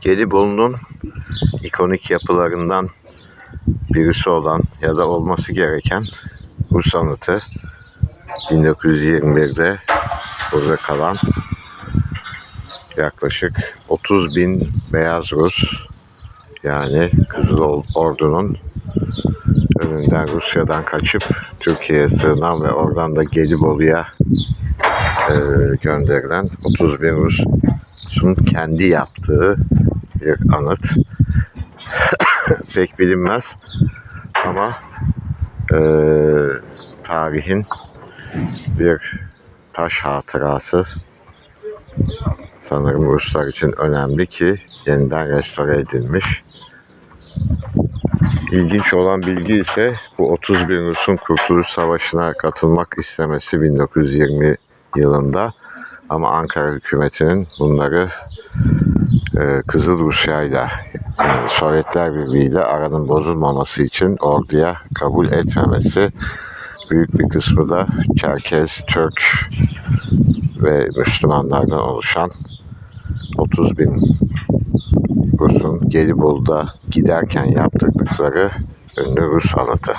Gelibolu'nun ikonik yapılarından birisi olan ya da olması gereken Rus anıtı 1921'de burada kalan yaklaşık 30 bin beyaz Rus yani Kızıl Ordu'nun önünden Rusya'dan kaçıp Türkiye'ye sığınan ve oradan da Gelibolu'ya e, gönderilen 30 bin Rus'un kendi yaptığı bir anıt. Pek bilinmez ama e, tarihin bir taş hatırası sanırım Ruslar için önemli ki yeniden restore edilmiş. İlginç olan bilgi ise bu 30 bin Rus'un Kurtuluş Savaşı'na katılmak istemesi 1920 yılında ama Ankara hükümetinin bunları e, Kızıl Rusya'yla yani Sovyetler Birliği ile aranın bozulmaması için orduya kabul etmemesi büyük bir kısmı da Çerkez, Türk ve Müslümanlardan oluşan 30 bin Rus'un Gelibolu'da giderken yaptırdıkları ünlü Rus anıtı.